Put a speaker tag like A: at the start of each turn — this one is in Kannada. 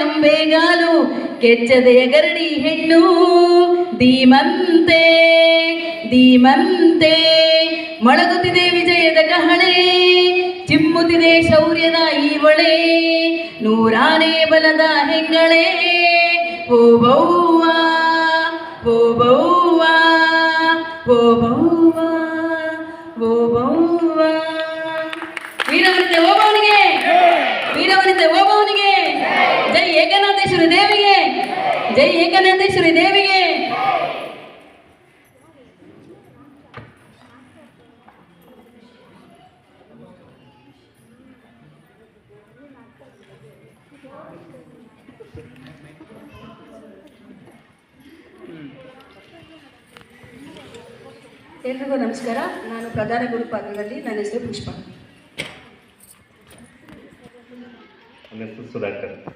A: ಅಂಬೆಗಾಲು ಕೆಚ್ಚದೆಯ ಗರಡಿ ಹೆಣ್ಣು. ಧೀಮಂತೆ ಧೀಮಂತೆ, ಮೊಳಗುತ್ತಿದೆ ವಿಜಯದ ಕಹಳೆ. ಚಿಮ್ಮುತ್ತಿದೆ ಶೌರ್ಯದ ಈವಳೆ. ನೂರಾನೇ ಬಲದ ಹೆಂಗಳೆ ಓ ಬೌವ್ವ ಓ ಬೌವ್ವ ಓ ಬೌವ್ವ ಓ ಬೌವ್ವ ವೀರವನಿತೆ ಓಬವನಿಗೆ ವೀರವನಿತೆ ಓಬವ ಏಕನಾಥೇಶ್ವರಿ ದೇವಿಗೆ. ಜೈ ಏಕನಾಥೇಶ್ವರಿ ದೇವಿಗೆ.
B: ಎಲ್ರಿಗೂ ನಮಸ್ಕಾರ. ನಾನು ಪ್ರಧಾನ ಗುರುಪಾತ್ರದಲ್ಲಿ ನನ್ನ ಹೆಸರು ಪುಷ್ಪ.
C: ಸುಧಾಕರ್.